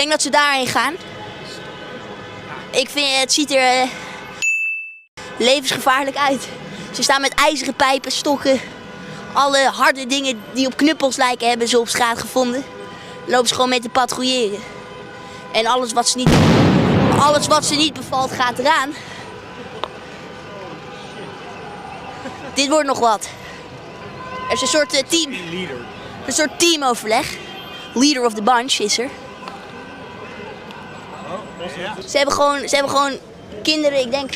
denk dat ze daarheen gaan. Ik vind het ziet er eh, levensgevaarlijk uit. Ze staan met ijzeren pijpen, stokken. Alle harde dingen die op knuppels lijken hebben ze op straat gevonden. Lopen ze gewoon mee te patrouilleren. En alles wat ze niet, alles wat ze niet bevalt gaat eraan. Dit wordt nog wat. Er is een soort eh, team. Een soort teamoverleg. Leader of the bunch is er. Ze hebben gewoon, ze hebben gewoon kinderen, ik denk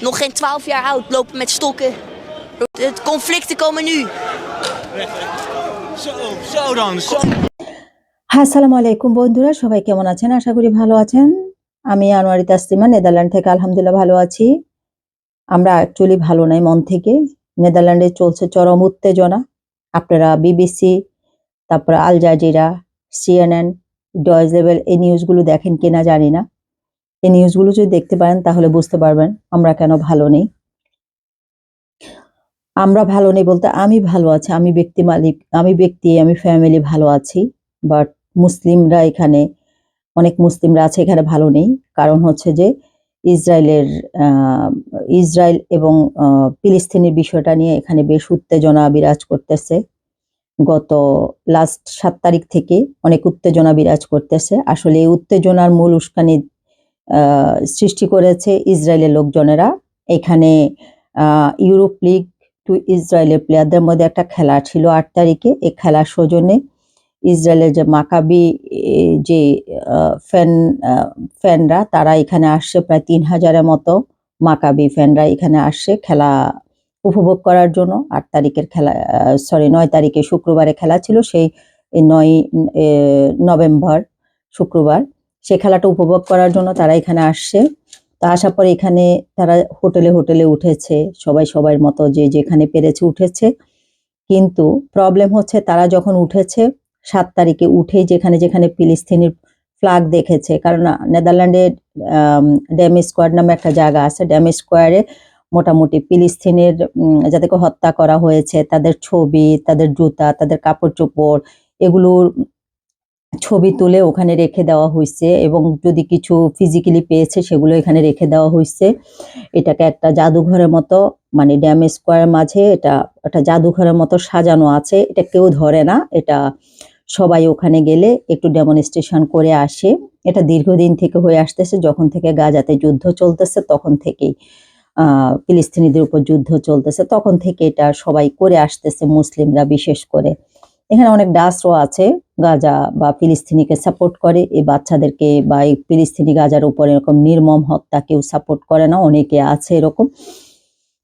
nog geen 12 jaar oud, lopen met stokken. De conflicten komen nu. Zo, zo dan. Zo. আসসালামু আলাইকুম বন্ধুরা সবাই কেমন আছেন আশা করি ভালো আছেন আমি আনোয়ারি তাসলিমা নেদারল্যান্ড থেকে আলহামদুলিল্লাহ ভালো আছি আমরা অ্যাকচুয়ালি ভালো নাই মন থেকে নেদারল্যান্ডে চলছে চরম উত্তেজনা আপনারা বিবিসি তারপর Al Jazeera CNN Deutsche Welle এই নিউজগুলো দেখেন কিনা জানি না এই নিউজগুলো যদি দেখতে পারেন, তাহলে বুঝতে পারবেন আমরা কেন ভালো নেই। আমরা ভালো নেই বলতে আমি ভালো আছি, আমি ব্যক্তি মালিক, আমি ব্যক্তি, আমি ফ্যামিলি ভালো আছি বাট মুসলিমরা এখানে, অনেক মুসলিমরা আছে এখানে ভালো নেই। কারণ হচ্ছে যে ইসরায়েলের ইসরায়েল এবং ফিলিস্তিনের বিষয়টা নিয়ে এখানে বেশ উত্তেজনা বিরাজ করতেছে। গত লাস্ট সাত তারিখ থেকে অনেক উত্তেজনা বিরাজ করতেছে। আসলে এই উত্তেজনার মূল উস্কানি সৃষ্টি করেছে ইসরায়েলের লোকজনেরা। এখানে ইউরোপ লিগ টু ইসরায়েলের প্লেয়ারদের মধ্যে একটা খেলা ছিল আট তারিখে। এই খেলার সৌজন্যে ইসরায়েলের যে মাকাবি যে ফ্যান ফ্যানরা, তারা এখানে আসছে প্রায় তিন হাজারের মতো মাকাবি ফ্যানরা এখানে আসছে খেলা উপভোগ করার জন্য। আট তারিখের খেলা সরি নয় তারিখে শুক্রবারে খেলা ছিল, সেই নয় নভেম্বর শুক্রবার। সে খেলাটা উপভোগ করার জন্য তারা এখানে আসছে। তা আসার পরে এখানে তারা হোটেলে হোটেলে উঠেছে, সবাই সবার মতো যে যেখানে পেরেছে উঠেছে। কিন্তু প্রবলেম হচ্ছে তারা যখন উঠেছে, সাত তারিখে উঠে যেখানে যেখানে ফিলিস্তিনের ফ্ল্যাগ দেখেছে, কারণ নেদারল্যান্ডে ড্যাম স্কোয়ার নামে একটা জায়গা আছে, ড্যাম স্কোয়ারে মোটামুটি ফিলিস্তিনের যাদেরকে হত্যা করা হয়েছে, তাদের ছবি, তাদের জুতা, তাদের কাপড় চোপড়, এগুলোর ছবি তুলে ওখানে রেখে দেওয়া হয়েছে এবং যদি কিছু ফিজিক্যালি পেয়েছে সেগুলো এখানে রেখে দেওয়া হয়েছে এটাকে একটা জাদুঘরের মতো মানে ড্যাম স্কোয়ারের মাঝে এটা একটা জাদুঘরের মতো সাজানো আছে। এটা কেউ ধরে না, এটা সবাই ওখানে গেলে একটু ডেমনস্ট্রেশন করে আসে। এটা দীর্ঘদিন থেকে হয়ে আসতেছে, যখন থেকে গাজাতে যুদ্ধ চলতেছে তখন থেকেই ফিলিস্তিনিদের উপর যুদ্ধ চলতেছে তখন থেকে এটা সবাই করে আসতেছে, মুসলিমরা বিশেষ করে। এখানে অনেক ডাসও আছে, গাজা বা ফিলিস্তিনিকে সাপোর্ট করে। এই বাচ্চাদেরকে বা এই ফিলিস্তিনি গাজার উপর এরকম নির্মম হত্যা কেউ সাপোর্ট করে না, অনেকে আছে এরকম।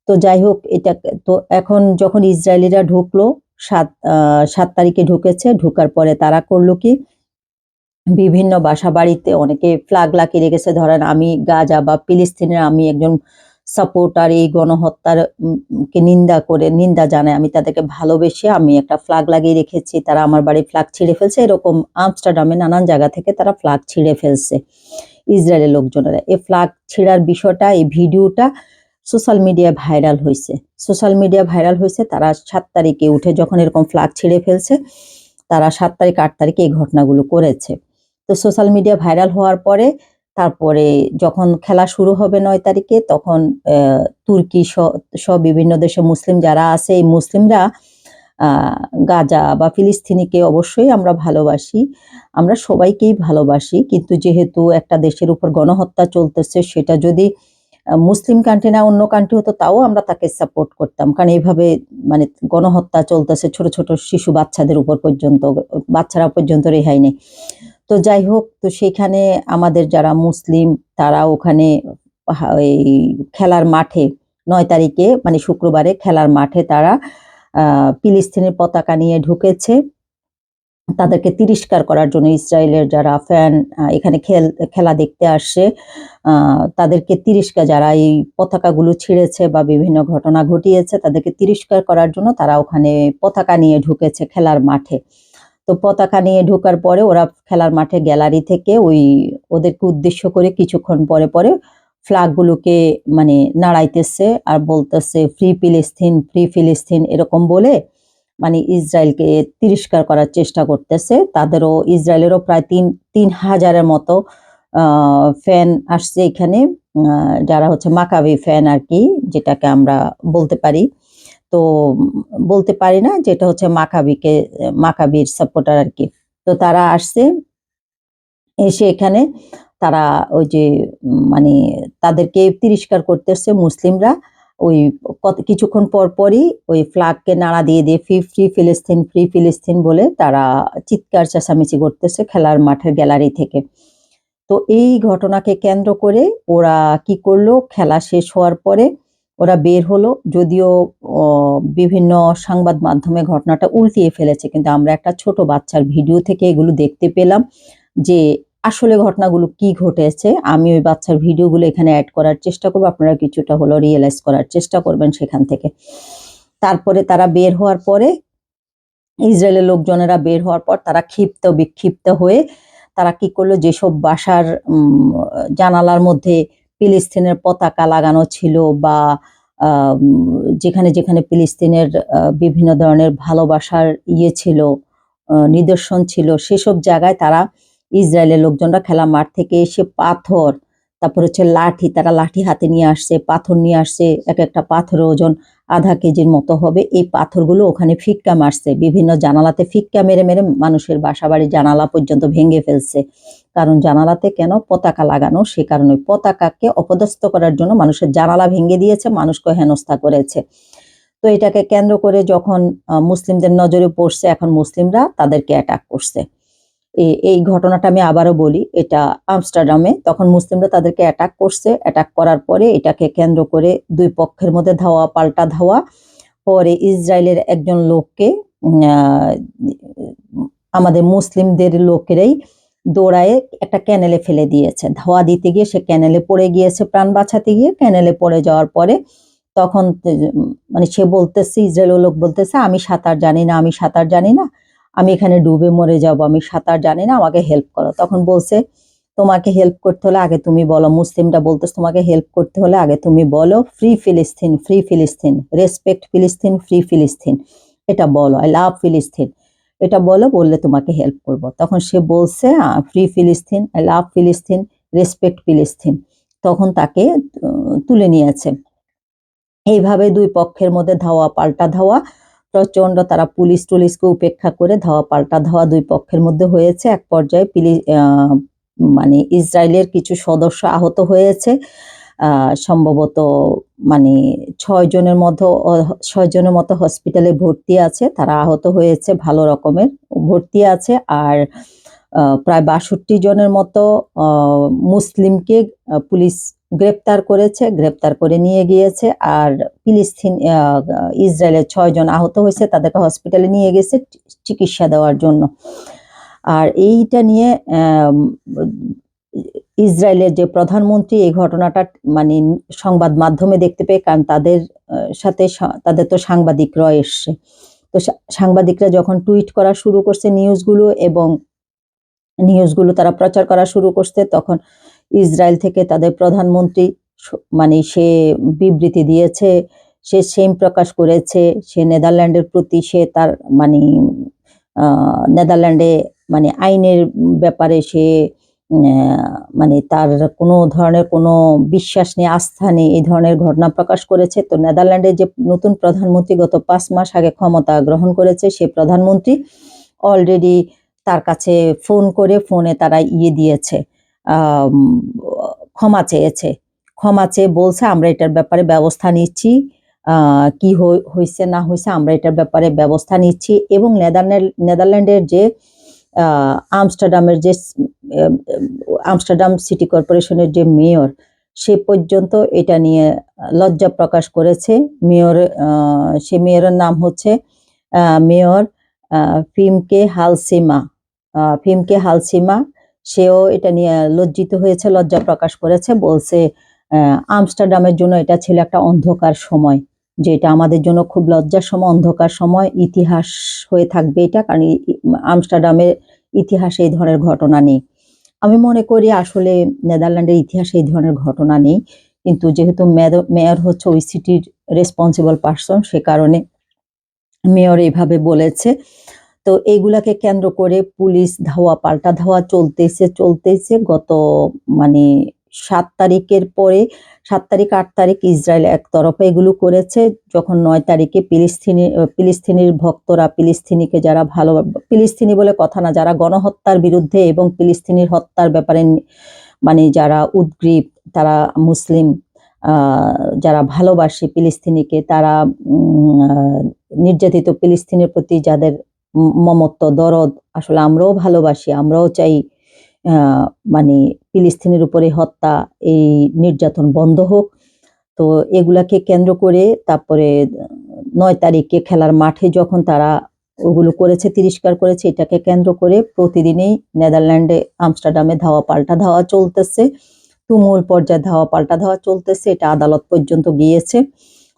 তো যাই হোক, এটা তো এখন যখন ইসরায়েলিরা ঢুকলো, সাত সাত তারিখে ঢুকেছে, ঢুকার পরে তারা করল কি? বিভিন্ন বাসা বাড়িতে অনেকে ফ্ল্যাগ লাগিয়ে রেখেছে, ধরেন আমি গাজা বা ফিলিস্তিনের আমি একজন সাপোর্টার এই গণহত্যার কে নিন্দা করে, নিন্দা জানায়। আমি তাদেরকে ভালোবেসে আমি একটা ফ্ল্যাগ লাগিয়ে রেখেছি। তারা আমার বাড়ি ফ্ল্যাগ ছিঁড়ে ফেলছে। এরকম আমস্টারডামে নানান জায়গা থেকে তারা ফ্ল্যাগ ছিঁড়ে ফেলছে ইসরায়েলের লোকজনেরা। এই ফ্ল্যাগ ছিঁড়ার বিষয়টা, এই ভিডিওটা সোশ্যাল মিডিয়ায় ভাইরাল হয়েছে। সোশ্যাল মিডিয়া ভাইরাল হয়েছে। তারা সাত তারিখে উঠে যখন এরকম ফ্ল্যাগ ছিঁড়ে ফেলছে, তারা সাত তারিখ, আট তারিখে এই ঘটনাগুলো করেছে। তো সোশ্যাল মিডিয়া ভাইরাল হওয়ার পরে তারপরে যখন খেলা শুরু হবে নয় তারিখে, তখন তুর্কি সহ বিভিন্ন দেশে মুসলিম যারা আছে, এই মুসলিমরা গাজা বা ফিলিস্তিনিকে অবশ্যই আমরা ভালোবাসি। আমরা সবাইকেই ভালোবাসি, কিন্তু যেহেতু একটা দেশের উপর গণহত্যা চলতেছে, সেটা যদি মুসলিম কান্ট্রি না অন্য কান্ট্রি হতো, তাও আমরা তাকে সাপোর্ট করতাম। কারণ এইভাবে মানে গণহত্যা চলতেছে, ছোট ছোট শিশু বাচ্চাদের উপর পর্যন্ত, বাচ্চারা পর্যন্ত রেহাই নেই। তো যাই হোক, তো সেখানে আমাদের যারা মুসলিম, তারা ওখানে এই খেলার মাঠে নয় তারিখে মানে শুক্রবারে খেলার মাঠে তারা ফিলিস্তিনের পতাকা নিয়ে ঢুকেছে। তাদেরকে তিরস্কার করার জন্য ইসরায়েলের যারা ফ্যান এখানে খেল, খেলা দেখতে আসছে তাদেরকে তিরস্কার, যারা এই পতাকাগুলো ছিঁড়েছে বা বিভিন্ন ঘটনা ঘটিয়েছে, তাদেরকে তিরস্কার করার জন্য তারা ওখানে পতাকা নিয়ে ঢুকেছে খেলার মাঠে। তো পতাকা নিয়ে ঢোকার পরে ওরা খেলার মাঠে গ্যালারি থেকে ওই ওদেরকে উদ্দেশ্য করে কিছুক্ষণ পরে পরে ফ্ল্যাগ গুলোকে মানে নাড়াইতেছে আর বলতেছে, ফ্রি ফিলিস্তিন ফ্রি ফিলিস্তিন এরকম বলে মানে ইসরায়েলকে তিরস্কার করার চেষ্টা করতেছে। তাদেরও, ইসরায়েলেরও প্রায় তিন তিন হাজারের মতো ফ্যান আসছে এখানে। যারা হচ্ছে মাকাবি ফ্যান আর কি, যেটাকে আমরা বলতে পারি। তো বলতে পারি না যেটা হচ্ছে মাকাবিকে মাকাবির সাপোর্টার আর কি। তো তারা আসছে, এসে এখানে তারা ওই যে মানে তাদেরকে তিরস্কার করতেছে মুসলিমরা। ওই কত, কিছুক্ষণ পর পরই ওই ফ্ল্যাগকে নাড়া দিয়ে দিয়ে ফ্রি ফ্রি ফিলিস্তিন ফ্রি ফিলিস্তিন বলে তারা চিৎকার চেঁচামেচি করতেছে খেলার মাঠের গ্যালারি থেকে। তো এই ঘটনাকে কেন্দ্র করে ওরা কি করল, খেলা শেষ হওয়ার পরে ওরা বের হলো, যদিও বিভিন্ন সংবাদ মাধ্যমে ঘটনাটা উল্টিয়ে ফেলেছে, কিন্তু আমরা একটা ছোট বাচ্চার ভিডিও থেকে এগুলো দেখতে পেলাম যে আসলে ঘটনাগুলো কি ঘটেছে। আমি ওই বাচ্চার ভিডিওগুলো এখানে অ্যাড করার চেষ্টা করব, আপনারা কিছুটা হলো রিয়েলাইজ করার চেষ্টা করবেন সেখান থেকে। তারপরে তারা বের হওয়ার পরে, ইসরায়েলের লোকজনেরা বের হওয়ার পর তারা ক্ষিপ্ত, বিক্ষিপ্ত হয়ে তারা কি করল, যেসব বাসার জানালার মধ্যে ফিলিস্তিনের পতাকা লাগানো ছিল বা যেখানে যেখানে ফিলিস্তিনের বিভিন্ন ধরনের ভালোবাসার ইয়ে ছিল নিদর্শন ছিল, সেসব জায়গায় তারা ইসরায়েলের লোকজনরা খেলা মাঠ থেকে এসে পাথর তারপর হচ্ছে লাঠি, তারা লাঠি হাতে নিয়ে আসছে, পাথর নিয়ে আসছে, এক একটা পাথরের ওজন আধা কেজির মতো হবে। এই পাথরগুলো ওখানে ফিক্কা মারছে, বিভিন্ন জানালাতে ফিক্কা মেরে মেরে মানুষের বাসা বাড়ির জানালা পর্যন্ত ভেঙে ফেলছে। কারণ জানালাতে কেন পতাকা লাগানো? সে কারণে পতাকাকে অপদস্থ করার জন্য মানুষের জানালা ভেঙে দিয়েছে, মানুষকে হেনস্থা করেছে। তো এটাকে কেন্দ্র করে যখন মুসলিমদের নজরে পড়ছে, এখন মুসলিমরা তাদেরকে অ্যাটাক করছে। এই ঘটনাটা আমি আবারও বলি, এটা আমস্টারডামে তখন মুসলিমরা তাদেরকে অ্যাটাক করছে। অ্যাটাক করার পরে এটাকে কেন্দ্র করে দুই পক্ষের মধ্যে ধাওয়া, পাল্টা ধাওয়া। পরে ইসরায়েলের একজন লোককে আমাদের মুসলিমদের লোকেরাই দৌড়ায়ে একটা ক্যানেলে ফেলে দিয়েছে। ধাওয়া দিতে গিয়ে সে ক্যানেলে পড়ে গিয়েছে, প্রাণ বাঁচাতে গিয়ে। ক্যানেলে পড়ে যাওয়ার পরে তখন মানে সে বলতেছে, ইসরায়েলের লোক বলতেছে, আমি সাঁতার জানি না, আমি সাঁতার জানি না। আমি এখানে ডুবে মরে যাব, আমি সাঁতার জানি না, আমাকে হেল্প করো। তখন বলছে, তোমাকে হেল্প করতে হলে আগে তুমি বলো। মুসলিমটা বলতেছে, তোমাকে হেল্প করতে হলে আগে তুমি বলো ফ্রি ফিলিস্তিন ফ্রি ফিলিস্তিন রেসপেক্ট ফিলিস্তিন ফ্রি ফিলিস্তিন এটা বলো আই লাভ ফিলিস্তিন এটা বলো, বললে তোমাকে হেল্প করব। তখন সে বলছে ফ্রি ফিলিস্তিন আই লাভ ফিলিস্তিন রেসপেক্ট ফিলিস্তিন তখন তাকে তুলে নিয়েছে এইভাবে দুই পক্ষের মধ্যে ধাওয়া, পাল্টা ধাওয়া প্রচণ্ড তারা পুলিশ টুলিশকে উপেক্ষা করে ধাওয়া পাল্টা ধাওয়া দুই পক্ষের মধ্যে হয়েছে। এক পর্যায়ে পিলি- মানে ইসরায়েলের কিছু সদস্য আহত হয়েছে। সম্ভবত মানে ছয় জনের মতো ছয় জনের মতো হসপিটালে ভর্তি আছে। তারা আহত হয়েছে, ভালো রকমের ভর্তি আছে। আর প্রায় বাষট্টি জনের মতো মুসলিমকে পুলিশ গ্রেপ্তার করেছে, গ্রেপ্তার করে নিয়ে গিয়েছে আর ফিলিস্তিন ইসরায়েলের ছয় জন আহত হয়েছে, তাদেরকে হসপিটালে নিয়ে গেছে চিকিৎসা দেওয়ার জন্য। আর এইটা নিয়ে ইসরায়েলের যে প্রধানমন্ত্রী, এই ঘটনাটা মানে সংবাদ মাধ্যমে দেখতে পেয়ে, কারণ তাদের সাথে তাদের তো সাংবাদিকরা এসছে। তো সাংবাদিকরা যখন টুইট করা শুরু করছে নিউজগুলো এবং নিউজগুলো তারা প্রচার করা শুরু করছে, তখন ইসরায়েল থেকে তাদের প্রধানমন্ত্রী মানে সে বিবৃতি দিয়েছে, সে সেম প্রকাশ করেছে, সে নেদারল্যান্ডের প্রতি সে তার মানে নেদারল্যান্ডে মানে আইনের ব্যাপারে সে মানে তার কোনো ধরনের কোনো বিশ্বাস নেই, আস্থা নেই, এই ধরনের ঘটনা প্রকাশ করেছে। তো নেদারল্যান্ডের যে নতুন প্রধানমন্ত্রী গত পাঁচ মাস আগে ক্ষমতা গ্রহণ করেছে, সে প্রধানমন্ত্রী অলরেডি তার কাছে ফোন করে, ফোনে তারা ইয়ে দিয়েছে। ক্ষমা চেয়েছে। ক্ষমা চেয়ে বলছে, আমরা এটার ব্যাপারে ব্যবস্থা নিচ্ছি। কি হয়েছে না হয়েছে আমরা এটার ব্যাপারে ব্যবস্থা নিচ্ছি। এবং নেদারল্যান্ড, নেদারল্যান্ডের যে আমস্টারডামের যে আমস্টারডাম সিটি কর্পোরেশনের যে মেয়র, সে পর্যন্ত এটা নিয়ে লজ্জা প্রকাশ করেছে। মেয়র সে মেয়রের নাম হচ্ছে মেয়র ফিমকে হালসিমা। ফিমকে হালসিমা সেও এটা নিয়ে লজ্জিত হয়েছে, লজ্জা প্রকাশ করেছে, বলছে আমস্টারডামের জন্য এটা ছিল একটা অন্ধকার সময়, যে এটা আমাদের জন্য খুব লজ্জার সময়, অন্ধকার সময়, ইতিহাস হয়ে থাকবে এটা, কারণ আমস্টারডামের ইতিহাসে এই ধরনের ঘটনা নেই। আমি মনে করি আসলে নেদারল্যান্ডের ইতিহাসে এই ধরনের ঘটনা নেই, কিন্তু যেহেতু মেয়র হচ্ছে ওই সিটির রেসপন্সিবল পার্সন সে কারণে মেয়র এইভাবে বলেছে। তো এইগুলাকে কেন্দ্র করে পুলিশ ধাওয়া, পাল্টা ধাওয়া চলতেছে চলতেছে। গত মানে সাত তারিখের পরে, সাত তারিখ, আট তারিখ ইসরায়েল একতরফা এগুলো করেছে। যখন নয় তারিখে ফিলিস্তিনি, ফিলিস্তিনির ভক্তরা, ফিলিস্তিনিকে যারা ভালো, ফিলিস্তিনি বলে কথা না, যারা গণহত্যার বিরুদ্ধে এবং ফিলিস্তিনির হত্যার ব্যাপারে মানে যারা উদ্গ্রীব, তারা মুসলিম যারা ভালোবাসে ফিলিস্তিনিকে, তারা নির্যাতিত ফিলিস্তিনের প্রতি যাদের মমত্ব, দরদ, আসলে আমরাও ভালোবাসি, আমরাও চাই মানে ফিলিস্তিনের উপরে হত্যা, এই নির্যাতন বন্ধ হোক। তো এগুলাকে কেন্দ্র করে তারপরে নয় তারিখে খেলার মাঠে যখন তারা ওগুলো করেছে, তিরস্কার করেছে, এটাকে কেন্দ্র করে প্রতিদিনই নেদারল্যান্ডে আমস্টারডামে ধাওয়া পাল্টা ধাওয়া চলতেছে, তুমুল পর্যায়ে ধাওয়া পাল্টা ধাওয়া চলতেছে, এটা আদালত পর্যন্ত গিয়েছে।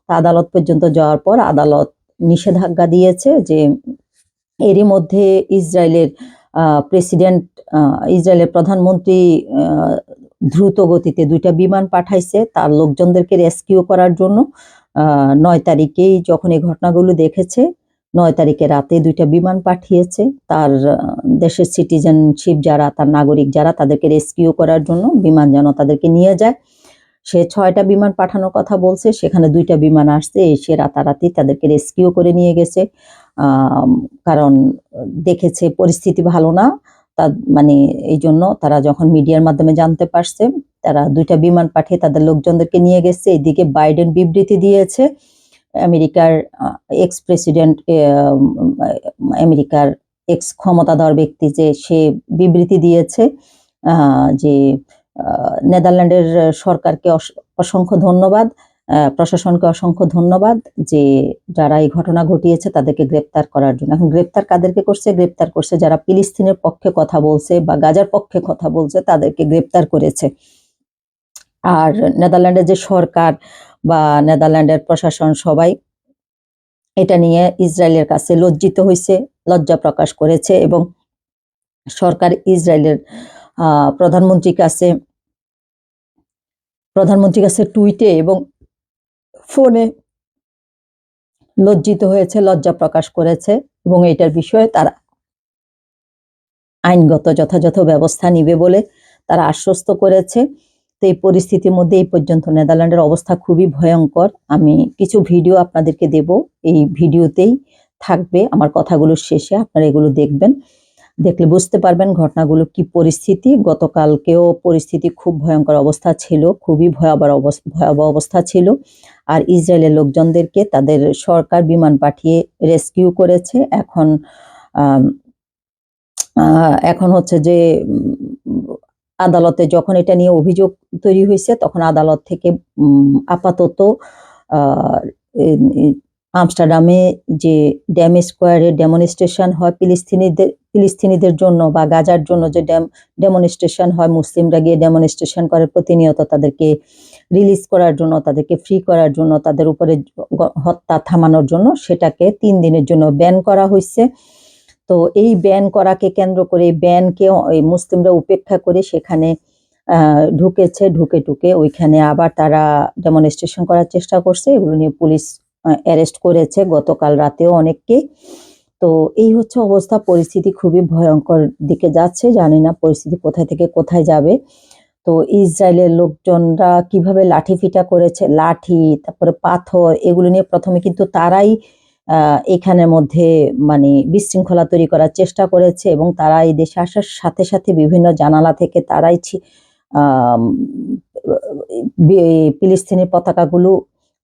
আদালত পর্যন্ত যাওয়ার পর আদালত নিষেধাজ্ঞা দিয়েছে যে এরই মধ্যে ইসরায়েলের প্রেসিডেন্ট ইসরায়েলের প্রধানমন্ত্রী দ্রুত গতিতে দুইটা বিমান পাঠাইছে। তার লোকজনদেরকে রেস্কিউ করার জন্য নয় তারিখেই যখন এই ঘটনাগুলো দেখেছে, নয় তারিখে রাতে দুইটা বিমান পাঠিয়েছে। তার দেশের সিটিজেনশিপ যারা, তার নাগরিক যারা, তাদেরকে রেস্কিউ করার জন্য বিমান যেন তাদেরকে নিয়ে যায়। সে ছয়টা বিমান পাঠানোর কথা বলছে, সেখানে দুইটা বিমান আসছে, এসে রাতারাতি তাদেরকে রেস্কিউ করে নিয়ে গেছে। কারণ দেখেছে পরিস্থিতি ভালো না তা মানে এই জন্য তারা যখন মিডিয়ার মাধ্যমে জানতে পারছে, তারা দুইটা বিমান পাঠিয়ে তাদের লোকজনদেরকে নিয়ে গেছে, এদিকে বাইডেন বিবৃতি দিয়েছে, আমেরিকার এক্স প্রেসিডেন্ট আমেরিকার এক্স ক্ষমতাধর ব্যক্তি যে সে বিবৃতি দিয়েছে যে নেদারল্যান্ডের সরকারকে অস- অসংখ্য ধন্যবাদ প্রশাসনকে অসংখ্য ধন্যবাদ যে যারা এই ঘটনা ঘটিয়েছে তাদেরকে গ্রেপ্তার করার জন্য। এখন গ্রেপ্তার কাদেরকে করছে? গ্রেপ্তার করছে যারা ফিলিস্তিনের পক্ষে কথা বলছে বা গাজার পক্ষে কথা বলছে তাদেরকে গ্রেপ্তার করেছে। আর নেদারল্যান্ডের যে সরকার বা নেদারল্যান্ডের প্রশাসন সবাই এটা নিয়ে ইসরায়েলের কাছে লজ্জিত হয়েছে লজ্জা প্রকাশ করেছে এবং সরকার ইসরায়েলের প্রধানমন্ত্রীর কাছে প্রধানমন্ত্রীর কাছে টুইটে এবং ফোনে লজ্জিত হয়েছে, লজ্জা প্রকাশ করেছে এবং এটার বিষয়ে তারা আইনগত যথাযথ ব্যবস্থা নিবে বলে তারা আশ্বস্ত করেছে। তো এই পরিস্থিতির মধ্যে এই পর্যন্ত নেদারল্যান্ডের অবস্থা খুবই ভয়ঙ্কর। আমি কিছু ভিডিও আপনাদেরকে দেব, এই ভিডিওতেই থাকবে। আমার কথাগুলোর শেষে আপনারা এগুলো দেখবেন। দেখলে বুঝতে পারবেন ঘটনাগুলো কি পরিস্থিতি। গতকালকেও পরিস্থিতি খুব ভয়ঙ্কর অবস্থা ছিল, খুবই ভয়াবহ অবস্থা ভয়াবহ অবস্থা ছিল। আর ইসরায়েলের লোকজনদেরকে তাদের সরকার বিমান পাঠিয়ে রেস্কিউ করেছে। এখন এখন হচ্ছে যে আদালতে যখন এটা নিয়ে অভিযোগ তৈরি হয়েছে, তখন আদালত থেকে আপাতত আমস্টারডামে যে ড্যাম স্কোয়ারে ডেমনস্ট্রেশন হয় ফিলিস্তিনিদের ফিলিস্তিনিদের জন্য বা গাজার জন্য যে ড্যাম, ডেমনস্ট্রেশন হয়, মুসলিমরা গিয়ে ডেমনস্ট্রেশন করে প্রতিনিয়ত তাদেরকে রিলিজ করার জন্য, তাদেরকে ফ্রি করার জন্য, তাদের উপরে হত্যা থামানোর জন্য সেটাকে তিন দিনের জন্য ব্যান করা হয়েছে তো এই ব্যান করাকে কেন্দ্র করে এই ব্যানকে মুসলিমরা উপেক্ষা করে সেখানে ঢুকেছে, ঢুকে ঢুকে ওইখানে আবার তারা ডেমনস্ট্রেশন করার চেষ্টা করছে। এগুলো নিয়ে পুলিশ অ্যারেস্ট করেছে গতকাল রাতেও অনেককে। তো এই হচ্ছে অবস্থা, পরিস্থিতি খুবই ভয়ঙ্কর দিকে যাচ্ছে, জানি না পরিস্থিতি কোথায় থেকে কোথায় যাবে। তো ইসরায়েলের লোকজনরা কীভাবে লাঠি ফিটা করেছে, লাঠি, তারপরে পাথর, এগুলো নিয়ে প্রথমে কিন্তু তারাই এখানের মধ্যে মানে বিশৃঙ্খলা তৈরি করার চেষ্টা করেছে এবং তারা এই দেশে আসার সাথে সাথে বিভিন্ন জানালা থেকে তারাই ফিলিস্তিনের পতাকাগুলো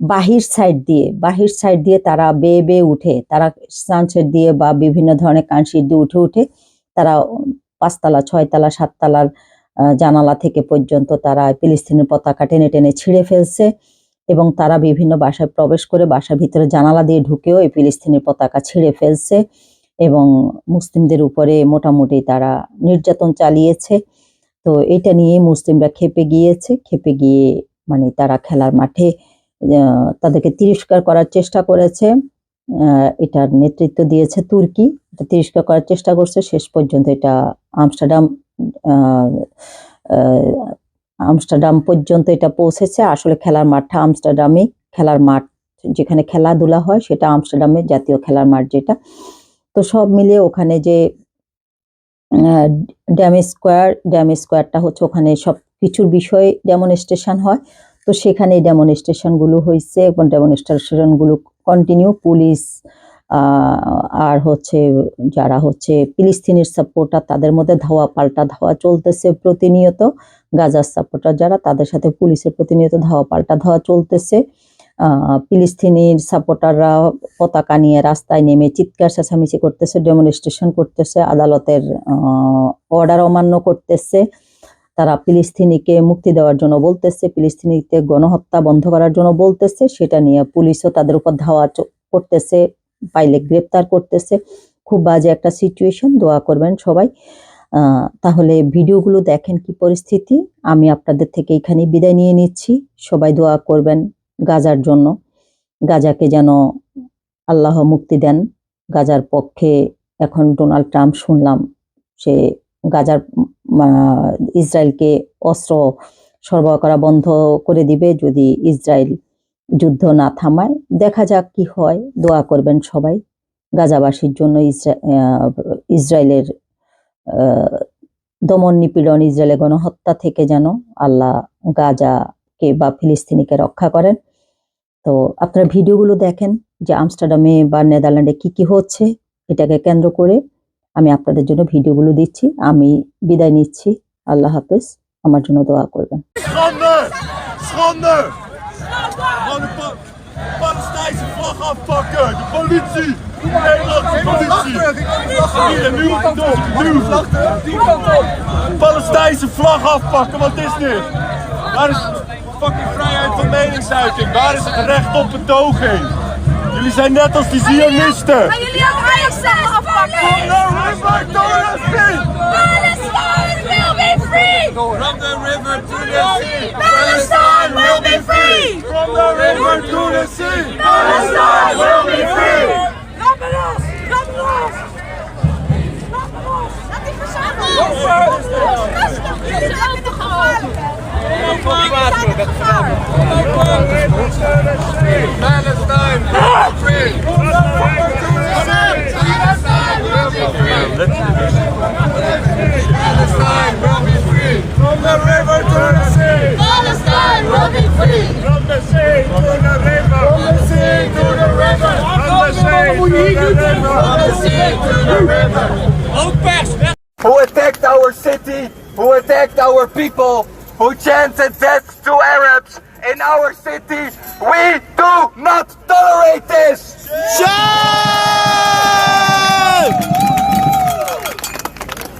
বাহির সাইড দিয়ে, বাহির সাইড দিয়ে তারা বেয়ে বেয়ে উঠে, তারা সানসেট দিয়ে বা বিভিন্ন ধরনের কানসিট দিয়ে উঠে উঠে তারা পাঁচতলা, ছয়তলা, সাততলার জানালা থেকে পর্যন্ত তারা ফিলিস্তিনের পতাকা টেনে টেনে ছিঁড়ে ফেলছে এবং তারা বিভিন্ন বাসায় প্রবেশ করে বাসার ভিতরে জানালা দিয়ে ঢুকেও এই ফিলিস্তিনের পতাকা ছিঁড়ে ফেলছে এবং মুসলিমদের উপরে মোটামুটি তারা নির্যাতন চালিয়েছে। তো এটা নিয়ে মুসলিমরা খেপে গিয়েছে খেপে গিয়ে মানে তারা খেলার মাঠে তাদেরকে তিরস্কার করার চেষ্টা করেছে। এটার নেতৃত্ব দিয়েছে তুর্কি। এটা তিরস্কার করার চেষ্টা করছে। শেষ পর্যন্ত এটা আমস্টারডাম আমস্টারডাম পর্যন্ত এটা পৌঁছেছে। আসলে খেলার মাঠটা আমস্টারডামে খেলার মাঠ যেখানে খেলাধুলা হয় সেটা আমস্টারডামের জাতীয় খেলার মাঠ যেটা। তো সব মিলিয়ে ওখানে যে ড্যামেজ স্কোয়ার, ড্যাম স্কোয়ারটা হচ্ছে ওখানে সব কিছুর বিষয়ে ডেমনস্ট্রেশন হয় তো সেখানে ডেমনস্ট্রেশনগুলো হয়েছে এবং ডেমনস্ট্রেশনগুলো কন্টিনিউ পুলিশ আর হচ্ছে যারা হচ্ছে ফিলিস্তিনের সাপোর্টার তাদের মধ্যে ধাওয়া পাল্টা ধাওয়া চলতেছে প্রতিনিয়ত। গাজার সাপোর্টার যারা তাদের সাথে পুলিশের প্রতিনিয়ত ধাওয়া পাল্টা ধাওয়া চলতেছে। ফিলিস্তিনির সাপোর্টাররা পতাকা নিয়ে রাস্তায় নেমে চিৎকার চেঁচামেচি করতেছে ডেমনস্ট্রেশন করতেছে, আদালতের অর্ডার অমান্য করতেছে। তারা ফিলিস্তিনিকে মুক্তি দেওয়ার জন্য বলতেছে, ফিলিস্তিনিতে গণহত্যা বন্ধ করার জন্য বলতেছে, সেটা নিয়ে পুলিশও তাদের উপর ধাওয়া করতেছে, পাইলে গ্রেপ্তার করতেছে। খুব বাজে একটা সিচুয়েশন দোয়া করবেন সবাই। তাহলে ভিডিওগুলো দেখেন কি পরিস্থিতি। আমি আপনাদের থেকে এখানে বিদায় নিয়ে নিচ্ছি। সবাই দোয়া করবেন গাজার জন্য। গাজাকে যেন আল্লাহ মুক্তি দেন। গাজার পক্ষে এখন ডোনাল্ড ট্রাম্প শুনলাম, সে গাজার ইসরায়েলকে অস্ত্র সরবরাহ করা বন্ধ করে দিবে যদি ইসরায়েল যুদ্ধ না থামায়। দেখা যাক কি হয়। দোয়া করবেন সবাই গাজাবাসীর জন্য ইসরায়েলের দমন নিপীড়ন, ইসরায়েলের গণহত্যা থেকে যেন আল্লাহ গাজাকে বা ফিলিস্তিনিকে রক্ষা করেন। তো আপনারা ভিডিওগুলো দেখেন যে আমস্টারডামে বা নেদারল্যান্ডে কি কি হচ্ছে, এটাকে কেন্দ্র করে আমি আপনাদের জন্য ভিডিওগুলো দিচ্ছি আমি বিদায় নিচ্ছি আল্লাহ হাফেজ আমার জন্য দোয়া করবেন Schande! Schande! Gewoon de Pa- Palestijnse vlag afpakken! De politie! De Nederlandse politie! Hier, nu moet het door! Nu! Palestijnse vlag afpakken, wat is dit? Waar is fucking vrijheid van meningsuiting? Waar is het recht op betoging? Jullie zijn net als die Zionisten! Gaan jullie ook Ajax Palestine will be free! From the river to the sea! Palestine will be free! From the river to the sea! Palestine will be free! Lebanon! Lebanon! Lebanon! Laat ik verzamelen! Jullie zijn ook toch al! Palestine! Palestine! Palestine! Free! Palestine will be free! From the river to the sea! Palestine will be free! From the sea to the river! From the sea to the river! From the sea to the river! From the sea to the river! Who attacked our city? Who attacked our people? Who chanted death to Arabs in our city? We do not tolerate this!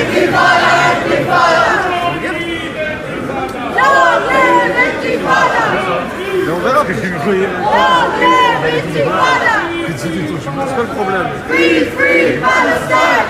C'est le. Free, free Palestine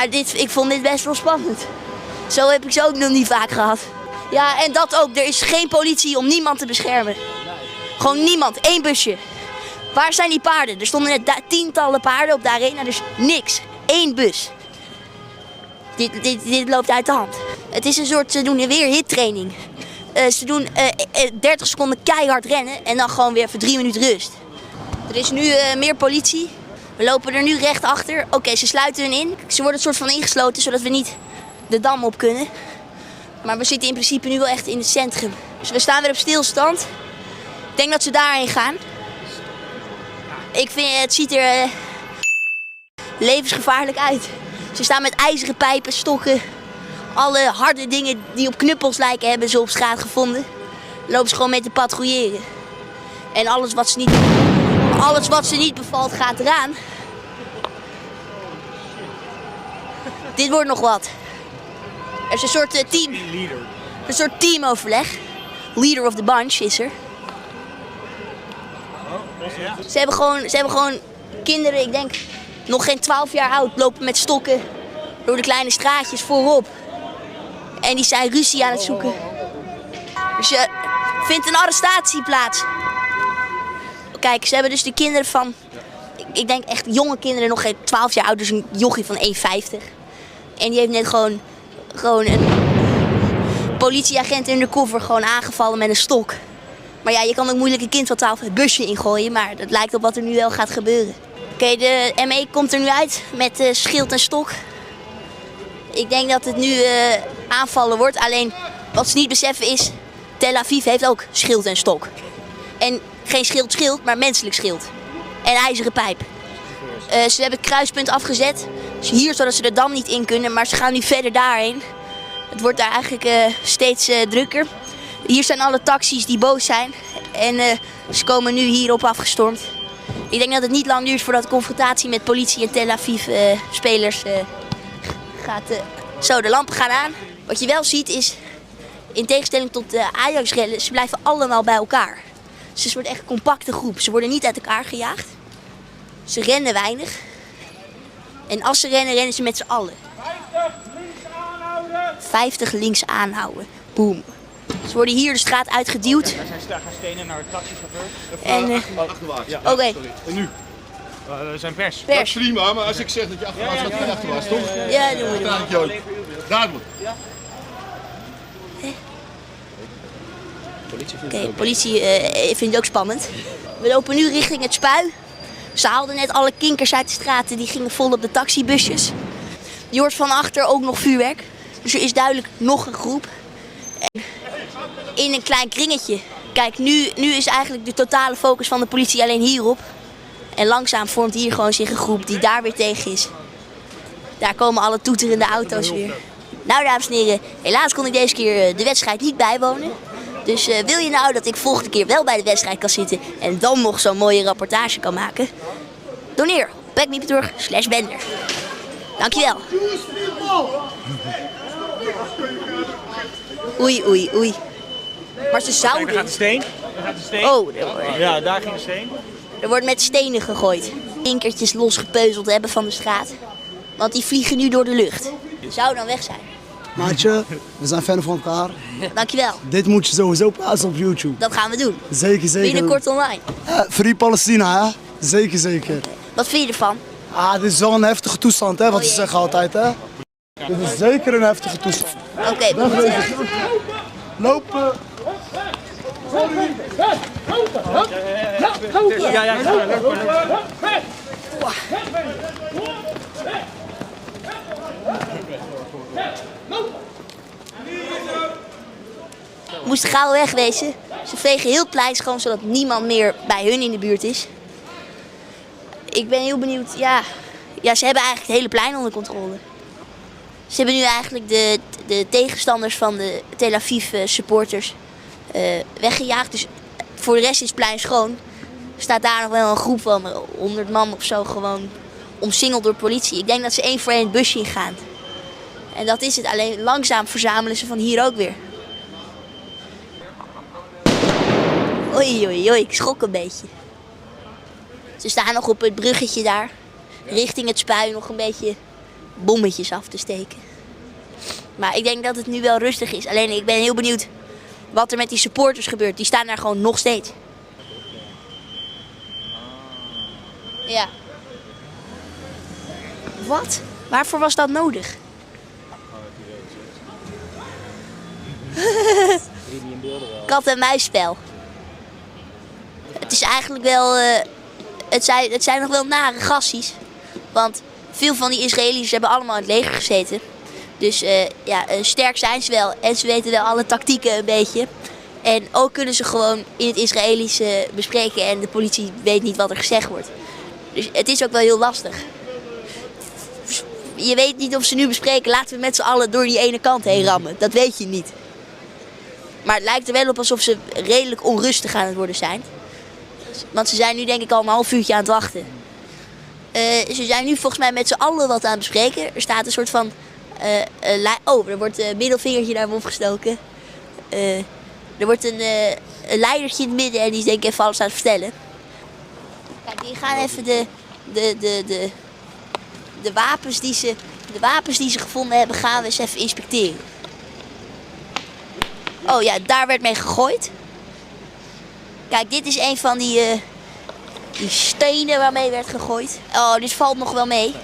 Maar dit, ik vond dit best wel spannend. Zo heb ik ze ook nog niet vaak gehad. Ja, en dat ook. Er is geen politie om niemand te beschermen. Gewoon niemand. Eén busje. Waar zijn die paarden? Er stonden net tientallen paarden op de arena, dus niks. Eén bus. Dit, dit, dit loopt uit de hand. Het is een soort, ze doen weer hittraining. Eh, ze doen eh, eh, 30 seconden keihard rennen en dan gewoon weer voor drie minuten rust. Er is nu eh, meer politie. We lopen er nu recht achter. Oké, ze sluiten hun in. Ze worden een soort van ingesloten, zodat we niet de dam op kunnen. Maar we zitten in principe nu wel echt in het centrum. Dus we staan weer op stilstand. Ik denk dat ze daarheen gaan. Ik vind, het ziet er eh, levensgevaarlijk uit. Ze staan met ijzeren pijpen, stokken. Alle harde dingen die op knuppels lijken hebben ze op straat gevonden. Lopen ze gewoon mee te patrouilleren. En alles wat ze niet, alles wat ze niet bevalt gaat eraan. Dit wordt nog wat. Er is een soort eh, team. Een soort teamoverleg. Leader of the bunch is er. Ze hebben gewoon, ze hebben gewoon kinderen, ik denk nog geen 12 jaar oud, lopen met stokken door de kleine straatjes voorop. En die zijn ruzie aan het zoeken. Dus er vindt een arrestatie plaats. Kijk, ze hebben dus de kinderen van, ik- denk echt jonge kinderen, nog geen 12 jaar oud, dus een jochie van 1,50. En die heeft net gewoon, gewoon een politieagent in de koffer gewoon aangevallen met een stok. Maar ja, je kan ook moeilijk een kind van 12 het busje ingooien, maar dat lijkt op wat er nu wel gaat gebeuren. Oké, de ME komt er nu uit met eh, schild en stok. Ik denk dat het nu eh, aanvallen wordt. Alleen wat ze niet beseffen is, Tel Aviv heeft ook schild en stok. En geen schild schild, maar menselijk schild. En ijzeren pijp. Eh, ze hebben het kruispunt afgezet. Dus hier zodat ze de dam niet in kunnen, maar ze gaan nu verder daarheen. Het wordt daar eigenlijk eh, steeds eh, drukker. Hier zijn alle taxis die boos zijn. En ze komen nu hierop afgestormd. Ik denk dat het niet lang duurt voordat de confrontatie met politie en Tel Aviv spelers gaat. zo, de lampen gaan aan. Wat je wel ziet is, in tegenstelling tot de Ajax-rellen, ze blijven allemaal bij elkaar. Dus het wordt echt een compacte groep. Ze worden niet uit elkaar gejaagd. Ze rennen weinig. En als ze rennen, rennen ze met z'n allen. 50 links aanhouden. Boom. Ze worden hier de straat uitgeduwd. Daar zijn daar gaan stenen naar taxichauffeurs. En, eh, Oké, En nu? we zijn pers. pers. Prima, maar als ik zeg dat je achterwaarts gaat, dan ga je achterwaarts, toch? Ja, doen we. Doen we. Dank je ook. Duidelijk. Oké, politie eh, vindt het ook spannend. We lopen nu richting het spui. Ze haalden net alle kinkers uit de straten, die gingen vol op de taxibusjes. Je hoort van achter ook nog vuurwerk. Dus er is duidelijk nog een groep. In een klein kringetje. Kijk, nu, nu is eigenlijk de totale focus van de politie alleen hierop. En langzaam vormt hier gewoon zich een groep die daar weer tegen is. Daar komen alle toeterende auto's weer. Nou, dames en heren, helaas kon ik deze keer eh, de wedstrijd niet bijwonen. Dus eh, wil je nou dat ik volgende keer wel bij de wedstrijd kan zitten en dan nog zo'n mooie rapportage kan maken? Doneer op backmeepeturg slash bender. Dankjewel. Oei, oei, oei. Maar ze Kijk, zouden... daar gaat de steen. Daar gaat de steen. Oh, wordt- Ja, daar ging de steen. er wordt met stenen gegooid. Kinkertjes losgepeuzeld hebben van de straat. Want die vliegen nu door de lucht. Zou dan weg zijn. Maatje, we zijn fan van elkaar. Dankjewel. Dit moet je sowieso plaatsen op YouTube. Dat gaan we doen. Zeker, zeker. Binnenkort online. Eh, Free Palestina, hè? Zeker, zeker. Wat vind je ervan? Ah, dit is wel een heftige toestand, hè? Wat Oh, ze zeggen altijd, hè? Dit is zeker een heftige toestand. Oké, we moeten... Lopen! Ja, ja, ja. leuk, moesten gauw wegwezen. Ze vegen heel plein schoon, zodat niemand meer bij hun in de buurt is. Ik ben heel benieuwd, ja, ja ze hebben eigenlijk het hele plein onder controle. Ze hebben nu eigenlijk de, de tegenstanders van de Tel Aviv eh, supporters eh, weggejaagd. Dus voor de rest is het plein schoon. Er staat daar nog wel een groep van 100 man of zo gewoon omsingeld door politie. Ik denk dat ze één voor één het busje ingaan. En dat is het. Alleen langzaam verzamelen ze van hier ook weer. Oei, oei, oei. Ik schrok een beetje. Ze staan nog op het bruggetje daar. Richting het spui nog een beetje bommetjes af te steken. Maar ik denk dat het nu wel rustig is. Alleen ik ben heel benieuwd wat er met die supporters gebeurt. Die staan daar gewoon nog steeds. Ja. Wat? Waarvoor was dat nodig? Kat en muisspel. Het is eigenlijk wel. eh, het, zijn, het zijn nog wel nare gassies. Want veel van die Israëli's hebben allemaal in het leger gezeten. Dus eh, ja, eh, sterk zijn ze wel. En ze weten wel alle tactieken een beetje. En ook kunnen ze gewoon in het Israëlisch eh, bespreken. En de politie weet niet wat er gezegd wordt. Dus het is ook wel heel lastig. Je weet niet of ze nu bespreken, laten we met z'n allen door die ene kant heen rammen. Dat weet je niet. Maar het lijkt er wel op alsof ze redelijk onrustig aan het worden zijn. Want ze zijn nu denk ik al een half uurtje aan het wachten. Eh, ze zijn nu volgens mij met z'n allen wat aan het bespreken. Er staat een soort van... eh, oh, er wordt een middelvingertje naar hem opgestoken. Eh, er wordt een, een leidertje in het midden en die is denk ik even alles aan het vertellen. Kijk, die gaan even de, de, de, de, de, wapens die ze, de wapens die ze gevonden hebben, gaan we eens even inspecteren. Oh ja, daar werd mee gegooid. Kijk, dit is een van die, eh, die stenen waarmee werd gegooid. Oh, dit valt nog wel mee.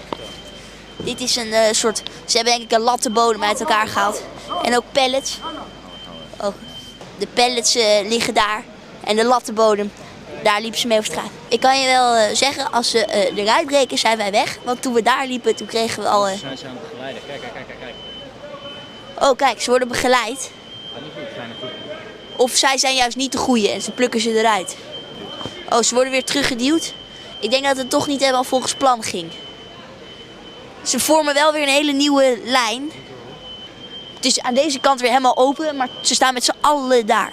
Dit is een eh, soort... Ze hebben denk ik een lattenbodem uit elkaar gehaald. En ook pellets. Oh, de pellets eh, liggen daar. En de lattenbodem, daar liepen ze mee over straat. Ik kan je wel zeggen, als ze eruit breken, zijn wij weg. Want toen we daar liepen, toen kregen we al... Zijn ze aan het begeleiden? Kijk, kijk, kijk. kijk. Oh, kijk, ze worden begeleid. Of zij zijn juist niet de goeie en ze plukken ze eruit. Oh, ze worden weer teruggeduwd. Ik denk dat het toch niet helemaal volgens plan ging. Ze vormen wel weer een hele nieuwe lijn. Het is aan deze kant weer helemaal open, maar ze staan met z'n allen daar.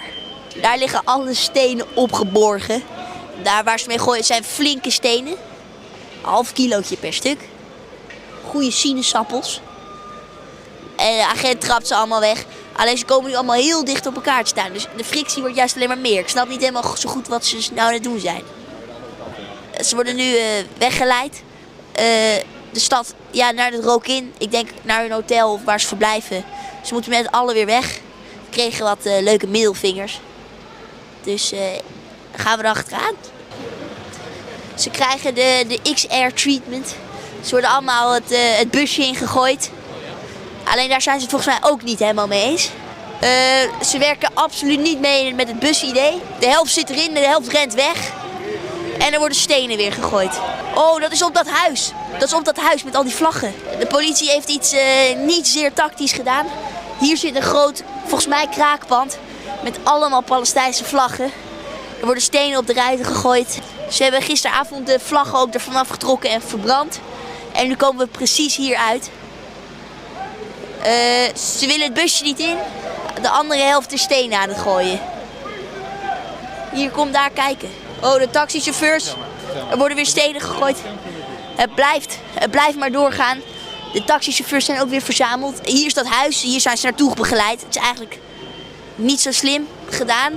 Daar liggen alle stenen opgeborgen. Daar waar ze mee gooien zijn flinke stenen. Half kilootje per stuk. Goede sinaasappels. En de agent trapt ze allemaal weg. Alleen ze komen nu allemaal heel dicht op elkaar te staan. Dus de frictie wordt juist alleen maar meer. Ik snap niet helemaal zo goed wat ze nou aan het doen zijn. Ze worden nu eh, weggeleid. Eh, de stad, ja, naar het Rokin. Ik denk naar hun hotel of waar ze verblijven. Ze moeten met allen weer weg. Ze kregen wat eh, leuke middelvingers. Dus eh, gaan we er achteraan. Ze krijgen de, de XR treatment. Ze worden allemaal het, eh, het busje ingegooid. Alleen daar zijn ze het volgens mij ook niet helemaal mee eens. Eh, ze werken absoluut niet mee met het busidee. De helft zit erin, de helft rent weg. En er worden stenen weer gegooid. Oh, dat is op dat huis. Dat is op dat huis met al die vlaggen. De politie heeft iets eh, niet zeer tactisch gedaan. Hier zit een groot, volgens mij kraakpand. Met allemaal Palestijnse vlaggen. Er worden stenen op de ruiten gegooid. Ze hebben gisteravond de vlaggen ook ervan afgetrokken en verbrand. En nu komen we precies hier uit. Eh, ze willen het busje niet in. De andere helft is stenen aan het gooien. Hier, kom daar kijken. Oh, de taxichauffeurs. Er worden weer stenen gegooid. Het blijft, het blijft maar doorgaan. De taxichauffeurs zijn ook weer verzameld. Hier is dat huis, hier zijn ze naartoe begeleid. Het is eigenlijk niet zo slim gedaan.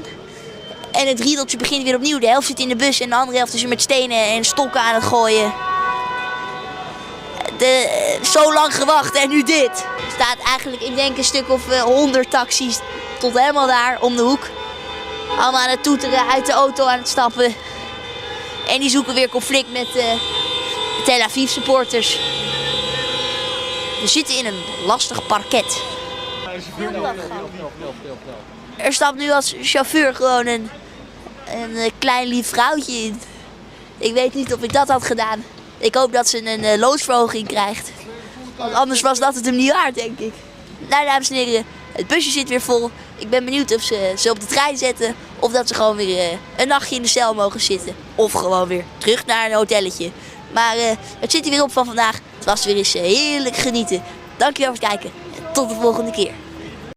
En het riedeltje begint weer opnieuw. De helft zit in de bus en de andere helft is met stenen en stokken aan het gooien. Zo lang gewacht en nu dit. Er staat eigenlijk, ik denk een stuk of eh, honderd taxis tot helemaal daar om de hoek. Allemaal aan het toeteren, uit de auto aan het stappen. En die zoeken weer conflict met de Tel Aviv supporters. We zitten in een lastig parket. Er stapt nu als chauffeur gewoon een, een eh, klein lief vrouwtje in. Ik weet niet of ik dat had gedaan. Ik hoop dat ze een uh, loonsverhoging krijgt. Want anders was dat het hem niet waard, denk ik. Nou, dames en heren, het busje zit weer vol. Ik ben benieuwd of ze ze op de trein zetten. Of dat ze gewoon weer eh, een nachtje in de cel mogen zitten. Of gewoon weer terug naar een hotelletje. Maar eh, het zit er weer op van vandaag. Het was weer eens heerlijk genieten. Dankjewel voor het kijken. En tot de volgende keer.